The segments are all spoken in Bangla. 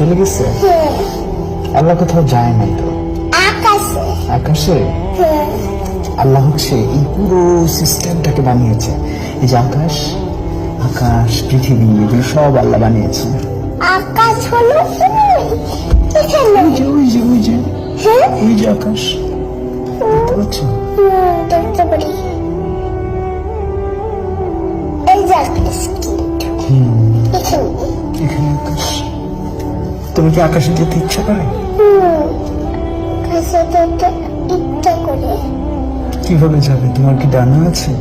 চলে গেছে? হ্যাঁ। আল্লাহ কোথাও যায় নাই তো? আকাশে। আকাশে? হ্যাঁ। আল্লাহ হচ্ছে এই পুরো সিস্টেমটাকে বানিয়েছে। এই যে আকাশ আকাশ পৃথিবী এগুলো সব আল্লাহ বানিয়েছে। আকাশ হলো ওই, যে ওই যে ওই যে। হ্যাঁ। ওই যে আকাশ। দেখতে পাচ্ছ দেখতে পারি তুমি কি আকাশে যেতে ইচ্ছা করে? হুম কাছে যেতে ইচ্ছা করে। কীভাবে যাবে? তোমার কি ডানা আছে?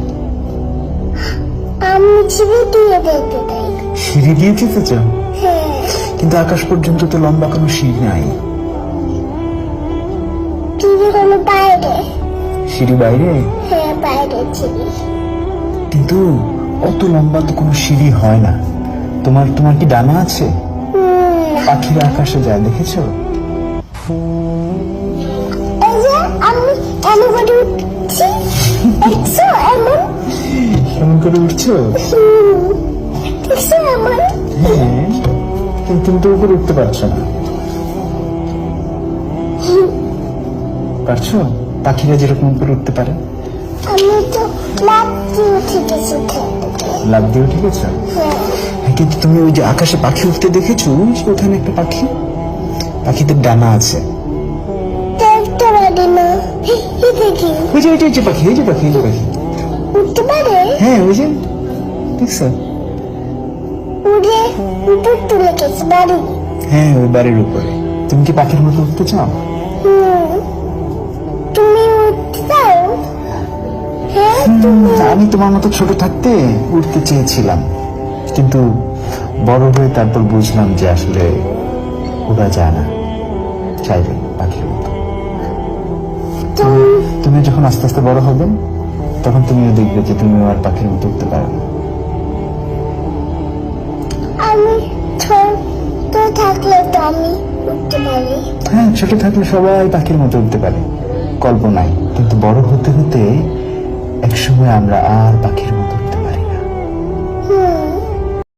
আমি ছিঁড়ে দিয়ে দেখতে চাই। সিঁড়ি দিয়ে যেতে চাও? হ্যাঁ। কিন্তু আকাশ পর্যন্ত তো লম্বা কোনো সিঁড়ি নাই। বাইরে? সিঁড়ি বাইরে? হ্যাঁ বাইরে কিন্তু অত লম্বা তো কোনো সিঁড়ি হয় না। তোমার তোমার কি ডানা আছে? পাখিরা আকাশে যায় দেখেছ? এমন করে এমন? করে উঠছো? হ্যাঁ কিন্তু উপরে উঠতে পারছ না। পারছ? পাখিরা যেরকম উপরে উঠতে পারে। আমি তো লাভ দিয়ে উঠে গেছি। খেতে লাভ দিয়ে উঠে গেছো? হ্যাঁ হ্যাঁ। কিন্তু তুমি ওই যে আকাশে পাখি উঠতে দেখেছ? ওখানে একটা পাখি? পাখিদের ডানা আছে। ওই যে ওই যে পাখি ওই যে পাখি ওই যে পাখি। উঠতে পারে? হ্যাঁ ওই যে। দেখছ উড়ে উপর তুলে গেছে বাড়ি। হ্যাঁ ওই বাড়ির উপরে। তুমি কি পাখির মতো উঠতে চাও? তুমি উঠতে চাও? হ্যাঁ আমি তোমার মতো ছোট থাকতে উঠতে চেয়েছিলাম। কিন্তু বড় হয়ে তারপর বুঝলাম যে আসলে ওরা যায় না চাইবে পাখির মতো। তুমি তুমি যখন আস্তে আস্তে বড় হবে তখন তুমিও দেখবে যে তুমি আর পাখির মতো উঠতে পারো না। আমি ছোট থাকলে তো আমি উঠতে পারি। হ্যাঁ ছোট থাকলে সবাই পাখির মতো উঠতে পারে। কল্পনায়। কিন্তু বড় হতে হতে একসময় আমরা আর পাখির মতো